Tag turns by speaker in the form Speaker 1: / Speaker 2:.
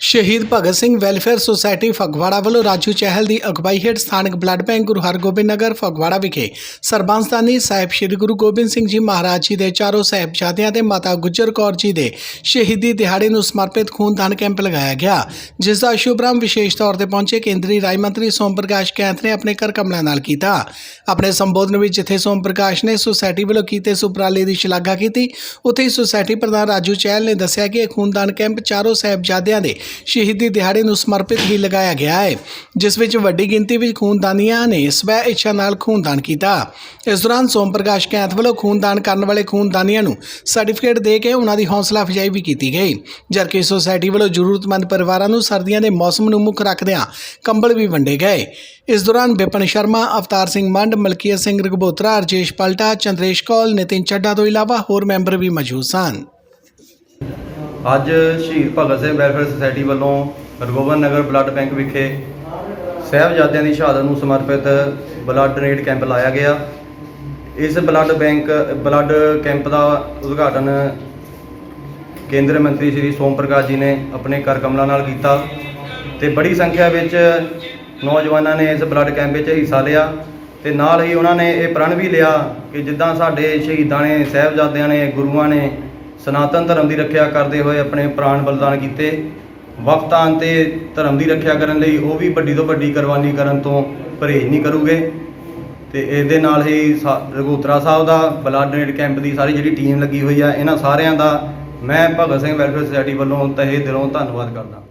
Speaker 1: ਸ਼ਹੀਦ Bhagat Singh welfare society Phagwara ਵੱਲੋਂ ਰਾਜੂ ਚਹਿਲ ਦੀ ਅਗਵਾਈ ਹੇਠ ਸਥਾਨਕ ਬਲੱਡ ਬੈਂਕ ਗੁਰੂ ਹਰਗੋਬਿੰਦ ਨਗਰ ਫਗਵਾੜਾ ਵਿਖੇ ਸਰਬੰਸਤਾਨੀ ਸਾਹਿਬ ਸ੍ਰੀ ਗੁਰੂ ਗੋਬਿੰਦ ਸਿੰਘ ਜੀ ਮਹਾਰਾਜ ਜੀ ਦੇ ਚਾਰੋਂ ਸਾਹਿਬਜ਼ਾਦਿਆਂ ਤੇ ਮਾਤਾ ਗੁਜਰ ਕੌਰ ਜੀ ਦੇ ਸ਼ਹੀਦੀ ਦਿਹਾੜੇ ਨੂੰ ਸਮਰਪਿਤ ਖੂਨਦਾਨ ਕੈਂਪ ਲਗਾਇਆ ਗਿਆ, ਜਿਸ ਦਾ ਸ਼ੁਭਰਾਮ ਵਿਸ਼ੇਸ਼ ਤੌਰ ਤੇ ਪਹੁੰਚੇ ਕੇਂਦਰੀ ਰਾਜ ਮੰਤਰੀ ਸੋਮ ਪ੍ਰਕਾਸ਼ ਕੈਂਥ ਨੇ ਆਪਣੇ ਕਰ ਕਮਲਾਂ ਨਾਲ ਕੀਤਾ। ਆਪਣੇ ਸੰਬੋਧਨ ਵਿੱਚ ਜਿੱਥੇ ਸੋਮ ਪ੍ਰਕਾਸ਼ ਨੇ ਸੁਸਾਇਟੀ ਵੱਲੋਂ ਕੀਤੇ ਸੁਪਰਾਲੇ ਦੀ ਸ਼ਲਾਘਾ ਕੀਤੀ, ਉੱਥੇ ਹੀ ਸੁਸਾਇਟੀ ਪ੍ਰਧਾਨ ਰਾਜੂ ਚਹਿਲ ਨੇ ਦੱਸਿਆ ਕਿ ਇਹ ਖੂਨਦਾਨ ਕੈਂਪ ਚਾਰੋਂ ਸਾਹਿਬਜ਼ਾਦਿਆਂ ਦੇ ਸ਼ਹੀਦੀ ਦਿਹਾੜੇ ਨੂੰ ਸਮਰਪਿਤ ਵੀ ਲਗਾਇਆ ਗਿਆ ਹੈ, ਜਿਸ ਵਿੱਚ ਵੱਡੀ ਗਿਣਤੀ ਵਿੱਚ ਖੂਨਦਾਨੀਆਂ ਨੇ ਸਵੈ ਇੱਛਾ ਨਾਲ ਖੂਨਦਾਨ ਕੀਤਾ। ਇਸ ਦੌਰਾਨ ਸੋਮ ਪ੍ਰਕਾਸ਼ ਕੈਂਥ ਵੱਲੋਂ ਖੂਨਦਾਨ ਕਰਨ ਵਾਲੇ ਖੂਨਦਾਨੀਆਂ ਨੂੰ ਸਰਟੀਫਿਕੇਟ ਦੇ ਕੇ ਉਹਨਾਂ ਦੀ ਹੌਸਲਾ ਅਫਜ਼ਾਈ ਵੀ ਕੀਤੀ ਗਈ। ਜਦਕਿ ਸੁਸਾਇਟੀ ਵੱਲੋਂ ਜ਼ਰੂਰਤਮੰਦ ਪਰਿਵਾਰਾਂ ਨੂੰ ਸਰਦੀਆਂ ਦੇ ਮੌਸਮ ਨੂੰ ਮੁੱਖ ਰੱਖਦਿਆਂ ਕੰਬਲ ਵੀ ਵੰਡੇ ਗਏ। ਇਸ ਦੌਰਾਨ ਵਿਪਨ ਸ਼ਰਮਾ, ਅਵਤਾਰ ਸਿੰਘ ਮੰਡ ਮਲਕੀਤ ਸਿੰਘ ਰਗਬੋਤਰਾ ਰਜੇਸ਼ ਪਲਟਾ, ਚੰਦਰੇਸ਼ ਕੌਲ, ਨਿਤਿਨ ਚੱਡਾ ਤੋਂ ਇਲਾਵਾ ਹੋਰ ਮੈਂਬਰ ਵੀ ਮੌਜੂਦ ਸਨ।
Speaker 2: ਅੱਜ ਸ਼ਹੀਦ ਭਗਤ ਸਿੰਘ ਵੈਲਫੇਅਰ ਸੁਸਾਇਟੀ ਵੱਲੋਂ ਹਰਗੋਬਿੰਦ ਨਗਰ ਬਲੱਡ ਬੈਂਕ ਵਿਖੇ ਸਾਹਿਬਜ਼ਾਦਿਆਂ ਦੀ ਸ਼ਹਾਦਤ ਨੂੰ ਸਮਰਪਿਤ ਬਲੱਡ ਡੋਨੇਟ ਕੈਂਪ ਲਾਇਆ ਗਿਆ। ਇਸ ਬਲੱਡ ਬੈਂਕ, ਬਲੱਡ ਕੈਂਪ ਦਾ ਉਦਘਾਟਨ ਕੇਂਦਰ ਮੰਤਰੀ ਸ਼੍ਰੀ ਸੋਮ ਪ੍ਰਕਾਸ਼ ਜੀ ਨੇ ਆਪਣੇ ਕਰ ਕਮਲਾਂ ਨਾਲ ਕੀਤਾ ਤੇ ਬੜੀ ਸੰਖਿਆ ਵਿੱਚ ਨੌਜਵਾਨਾਂ ਨੇ ਇਸ ਬਲੱਡ ਕੈਂਪ ਵਿੱਚ ਹਿੱਸਾ ਲਿਆ ਤੇ ਨਾਲ ਹੀ ਉਹਨਾਂ ਨੇ ਇਹ ਪ੍ਰਣ ਵੀ ਲਿਆ ਕਿ ਜਿੱਦਾਂ ਸਾਡੇ ਸ਼ਹੀਦਾਂ ਨੇ, ਸਾਹਿਬਜ਼ਾਦਿਆਂ ਨੇ, ਗੁਰੂਆਂ ਨੇ ਸਨਾਤਨ ਧਰਮ ਦੀ ਰੱਖਿਆ ਕਰਦੇ ਹੋਏ ਆਪਣੇ ਪ੍ਰਾਣ ਬਲਿਦਾਨ ਕੀਤੇ। ਵਕਤ ਆਉਣ ਤੇ ਧਰਮ ਦੀ ਰੱਖਿਆ ਕਰਨ ਲਈ ਉਹ ਵੀ ਵੱਡੀ ਤੋਂ ਵੱਡੀ ਕੁਰਬਾਨੀ ਕਰਨ ਤੋਂ ਪਰਹੇਜ਼ ਨਹੀਂ ਕਰੂਗੇ। ਤੇ ਇਹਦੇ ਨਾਲ ਹੀ ਸਾ- ਰਘੋਤਰਾ ਸਾਹਿਬ ਦਾ ਬਲੱਡ ਡੋਨੇਟ ਕੈਂਪ ਦੀ ਸਾਰੀ ਜਿਹੜੀ ਟੀਮ ਲੱਗੀ ਹੋਈ ਆ, ਇਹਨਾਂ ਸਾਰਿਆਂ ਦਾ ਮੈਂ ਭਗਤ ਸਿੰਘ ਵੈਲਫੇਅਰ ਸੁਸਾਇਟੀ ਵੱਲੋਂ ਤਹਿ ਦਿਲੋਂ ਧੰਨਵਾਦ ਕਰਦਾ।